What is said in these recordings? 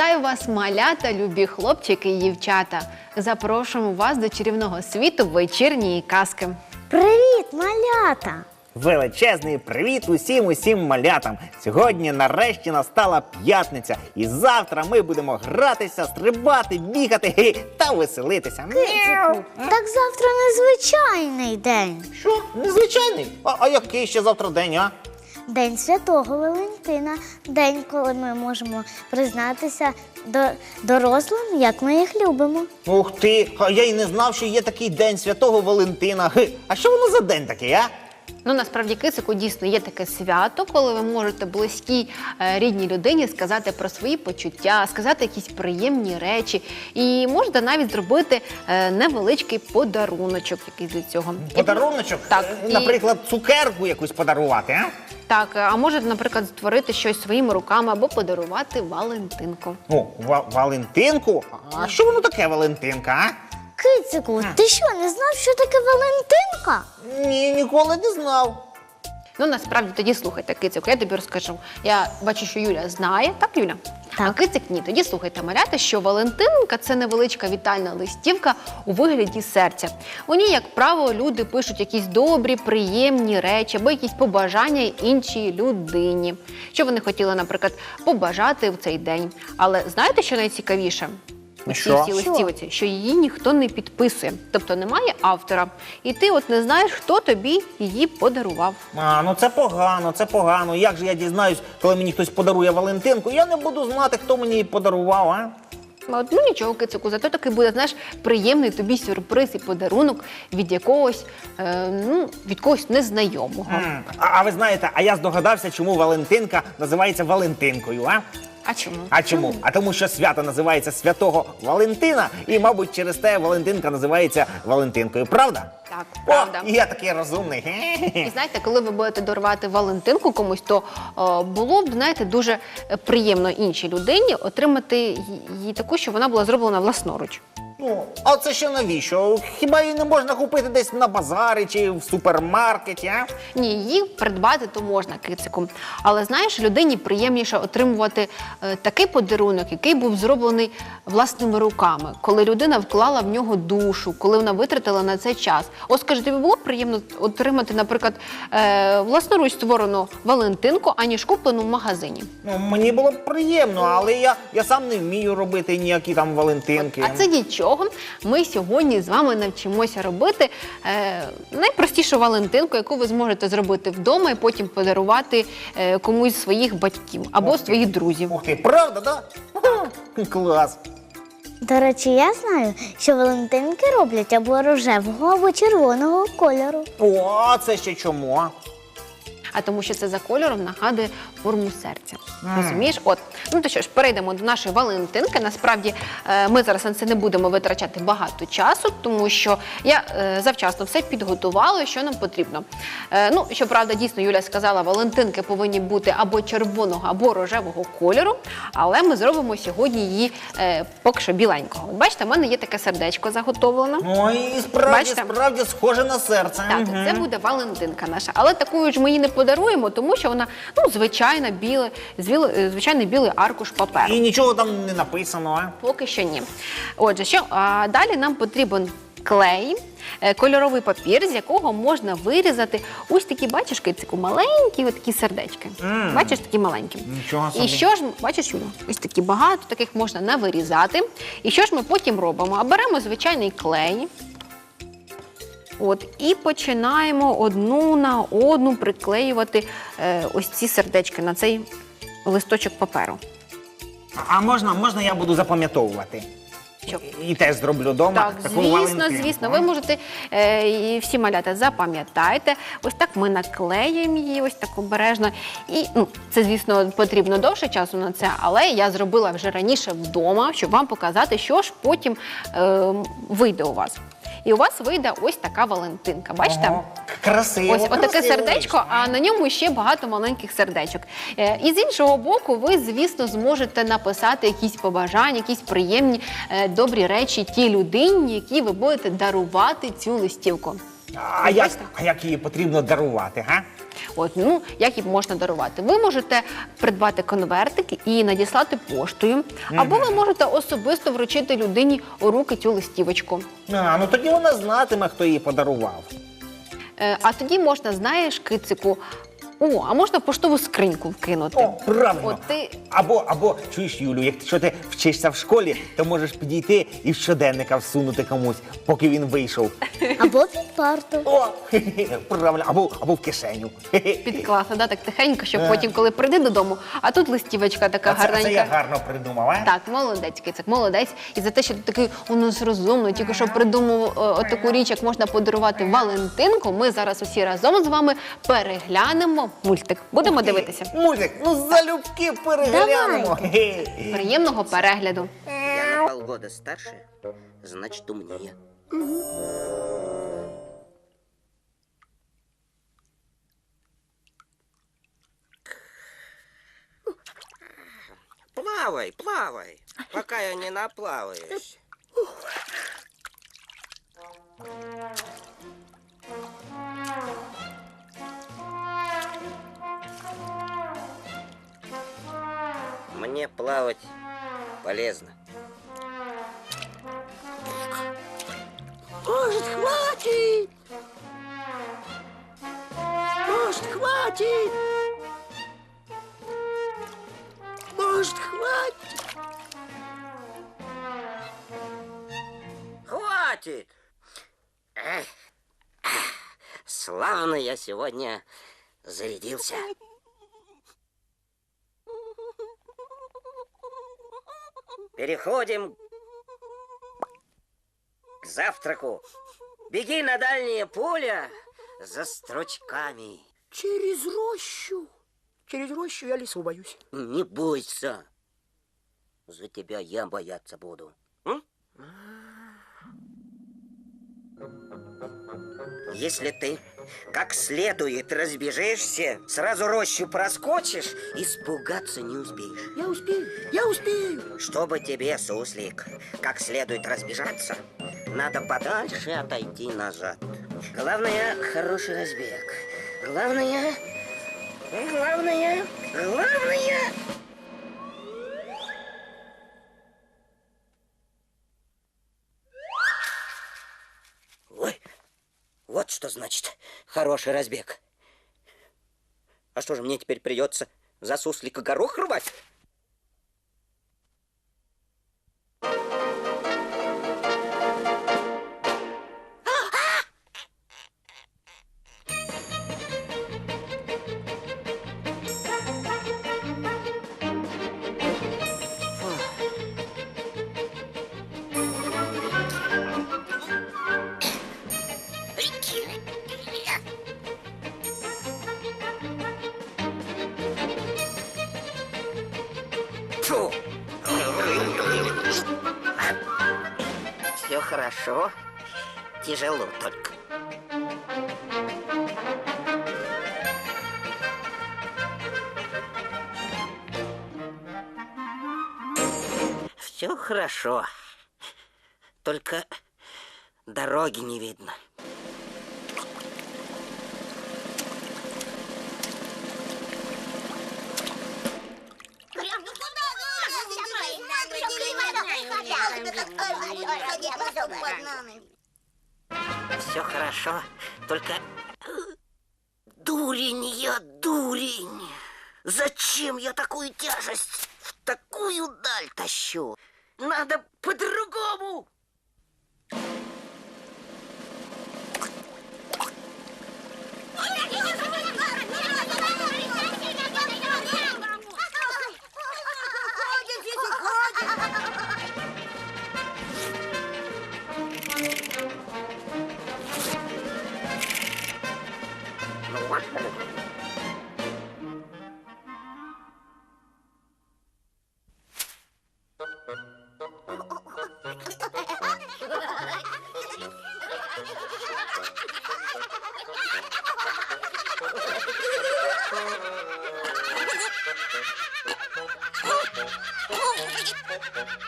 Вітаю вас, малята, любі хлопчики і дівчата. Запрошуємо вас до чарівного світу вечірньої казки. Привіт, малята! Величезний привіт усім усім малятам. Сьогодні нарешті настала п'ятниця, і завтра ми будемо гратися, стрибати, бігати та веселитися. Мяу. Так завтра незвичайний день. Що? Незвичайний? А, а який ще завтра день, а? День Святого Валентина. День, коли ми можемо признатися до дорослим, як ми їх любимо. Ух ти, а я й не знав, що є такий день Святого Валентина. Хи, А що воно за день такий, а? Ну, насправді, кицику дійсно є таке свято, коли ви можете близькій е, рідній людині сказати про свої почуття, сказати якісь приємні речі, і можете навіть зробити е, невеличкий подаруночок якийсь для цього. Подаруночок? Так, Е, і- Наприклад, цукерку якусь подарувати, а? Так, а можете, наприклад, створити щось своїми руками або подарувати Валентинку. О, ва- Валентинку? А що воно таке Валентинка, а? Кицику, ти що, не знав, що таке Валентинка? Ні, ніколи не знав. Ну насправді тоді слухайте, кицику, я тобі розкажу. Я бачу, що Юля знає, так, Юля? А кицик ні. Тоді слухайте, малята, що Валентинка це невеличка вітальна листівка у вигляді серця. У ній, як правило, люди пишуть якісь добрі, приємні речі або якісь побажання іншій людині, що вони хотіли, наприклад, побажати в цей день. Але знаєте, що найцікавіше? У цій Що? листівці, що її ніхто не підписує, тобто немає автора, і ти от не знаєш, хто тобі її подарував. А, ну це погано, це погано. Як же я дізнаюсь, коли мені хтось подарує Валентинку? Я не буду знати, хто мені її подарував, а? От, ну нічого, кицику, зато такий буде, знаєш, приємний тобі сюрприз і подарунок від якогось, е, ну, від когось незнайомого. М, А, а ви знаєте, а я здогадався, чому Валентинка називається Валентинкою, а? А чому? А чому? А тому, що свято називається Святого Валентина, і, мабуть, через те Валентинка називається Валентинкою, правда? Так, правда. О, і я такий розумний. Хе-хе-хе. І знаєте, коли ви будете дарувати Валентинку комусь, то е, було б знаєте дуже приємно іншій людині отримати її таку, що вона була зроблена власноруч. Ну, а це ще навіщо? Хіба її не можна купити десь на базарі чи в супермаркеті, а? Ні, її придбати то можна кицику. Але знаєш, людині приємніше отримувати е, такий подарунок, який був зроблений власними руками, коли людина вклала в нього душу, коли вона витратила на це час. От скажи, тобі було б приємно отримати, наприклад, е, власноруч створену Валентинку, аніж куплену в магазині. Ну, мені було б приємно, але я, я сам не вмію робити ніякі там Валентинки. А це нічого. Ми сьогодні з вами навчимося робити е, найпростішу Валентинку, яку ви зможете зробити вдома і потім подарувати е, комусь з своїх батьків або Ух своїх друзів. Ух ти, правда, да? Ага, Клас. До речі, я знаю, що Валентинки роблять або рожевого, або червоного кольору. О, це ще чому? А? Тому, що це за кольором нагадує форму серця. Розумієш? От ну то що ж, перейдемо до нашої Валентинки. Насправді е, ми зараз на це не будемо витрачати багато часу, тому що я е, завчасно все підготувала, що нам потрібно. Е, ну щоправда, дійсно Юля сказала, Валентинки повинні бути або червоного, або рожевого кольору. Але ми зробимо сьогодні її поки що біленького. От бачите, в мене є таке сердечко заготовлене. Ой, справді, Бачите? справді схоже на серце. Так, це буде Валентинка наша. Але такою ж ми її не подаруємо, тому що вона ну, звичайна біле, звіл- е, звичайний білий аркуш паперу. І нічого там не написано, а? Поки що ні. Отже, що а, далі нам потрібен клей, е, кольоровий папір, з якого можна вирізати ось такі, бачиш, кицику, маленькі такі сердечки. М. Бачиш, такі маленькі. Нічого собі. І що ж, бачиш, Юля, ось такі багато, таких можна навирізати. І що ж ми потім робимо? А беремо звичайний клей. От, і починаємо одну на одну приклеювати е, ось ці сердечки на цей листочок паперу. А можна, можна я буду запам'ятовувати? І теж зроблю вдома Так, звісно, Валентинку. звісно. Ви можете е, і всі малята запам'ятайте. Ось так ми наклеїмо її, ось так обережно. І ну, це, звісно, потрібно довше часу на це, але я зробила вже раніше вдома, щоб вам показати, що ж потім е, вийде у вас. І у вас вийде ось така Валентинка. Бачите? Ого, Красиво. Ось отаке сердечко, а на ньому ще багато маленьких сердечок. Е, І з іншого боку, ви, звісно, зможете написати якісь побажання, якісь приємні е, добрі речі тій людині, якій ви будете дарувати цю листівку. А як, а як її потрібно дарувати, га? От ну як їм можна дарувати? Ви можете придбати конвертик і надіслати поштою, або ви можете особисто вручити людині у руки цю листівочку. А, ну тоді вона знатиме, хто її подарував. Е, А тоді можна, знаєш, кицику. О, а можна в поштову скриньку вкинути. О, правильно. От ти Або, або чуєш, Юлю, якщо ти вчишся в школі, то можеш підійти і в щоденника всунути комусь, поки він вийшов. Або під парту. О, хе-хе, правильно, або, або в кишеню. Хе-хе. підкласти, да, так тихенько, щоб Е. потім, коли прийди додому, а тут листівочка така Оце, гарненька. це я гарно придумав, а? Так, молодець, кицик, молодець. І за те, що ти такий у нас розумний, тільки що придумав е, отаку річ, як можна подарувати Валентинку. Ми зараз усі разом з вами переглянемо мультик. Будемо дивитися. Мультик, ну залюбки переглянемо. Приємного перегляду. Я на полгода старше, значит умнее. Плавай, плавай, пока я не наплаваюсь. Мне плавать полезно. Может, хватит? Может, хватит? Может, хватит? Хватит! Эх, славно я сегодня зарядился. Переходим к завтраку. Беги на дальнее поле за строчками. Через рощу. Через рощу я лесу боюсь. Не бойся. За тебя я бояться буду. М? Если ты как следует разбежишься, сразу рощу проскочишь, испугаться не успеешь. Я успею, я успею. Чтобы тебе, суслик, как следует разбежаться, надо подальше отойти назад. Главное, хороший разбег. Главное, главное, главное... что значит хороший разбег. А что же мне теперь придется за суслика горох рвать? Фу. Все хорошо. Тяжело только. Все хорошо. Только дороги не видно. Хорошо, только... Дурень я, дурень! Зачем я такую тяжесть в такую даль тащу? Надо по-другому! Ну вот.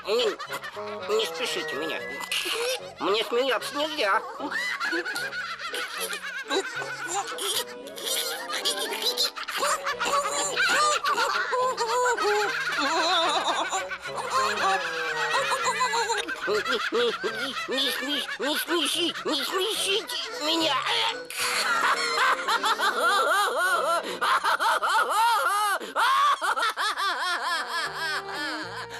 Не, не спешите меня. Мне смеяться нельзя. Не, не, не, смеш- не смеши, не смешите меня.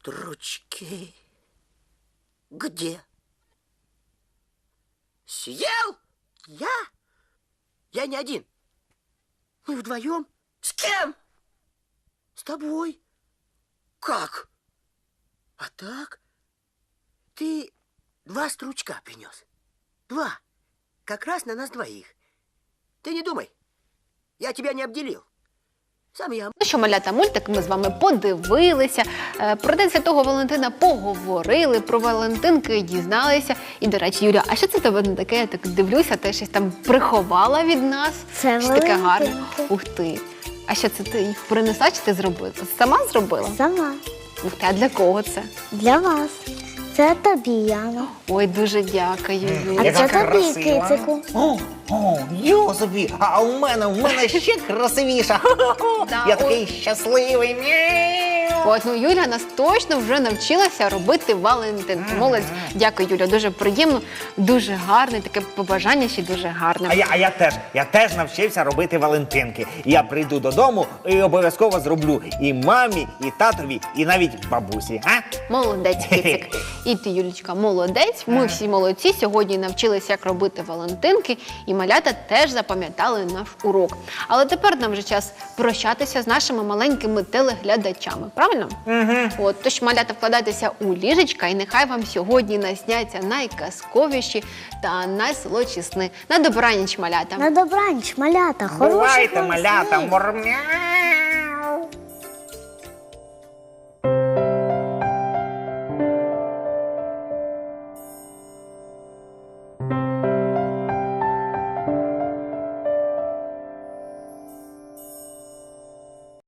Стручки. Где? Съел? Я? Я не один. Мы вдвоем? С кем? С тобой. Как? А так? Ты два стручка принес. Два. Как раз на нас двоих. Ты не думай. Я тебя не обделил. Ну що, малята, мультик ми з вами подивилися. е, Про День Святого Валентина поговорили, про Валентинки дізналися. І, до речі, Юля, а що це тебе не таке? Я так дивлюся, ти щось там приховала від нас. Це Що таке гарне. Валентинки. Ух ти. А що це ти їх принесла чи ти зробила? Сама зробила? Сама. Ух ти, а для кого це? Для вас. Це тобі, Яна. Ой, дуже дякую, А Яка це тобі, красива. кицику. О, о, а у мене, у мене ще красивіша. Хо-хо-хо. Да, Я такий щасливий. Мяу. От, ну Юля нас точно вже навчилася робити Валентинки. Молодець. Дякую, Юля. Дуже приємно, дуже гарне, таке побажання ще дуже гарне. А я, а я теж, я теж навчився робити Валентинки. Я прийду додому і обов'язково зроблю і мамі, і татові, і навіть бабусі. А? Молодець, кицик. І ти, Юлічка, молодець. Ми всі молодці. Сьогодні навчилися, як робити Валентинки, і малята теж запам'ятали наш урок. Але тепер нам вже час прощатися з нашими маленькими телеглядачами. Правильно? Угу. От тож малята вкладайтеся у ліжечка, і нехай вам сьогодні насняться найказковіші та найсолодші сни. На добраніч, малята. На добраніч, малята. Хороших Бувайте, вам малята, снів. мурмя.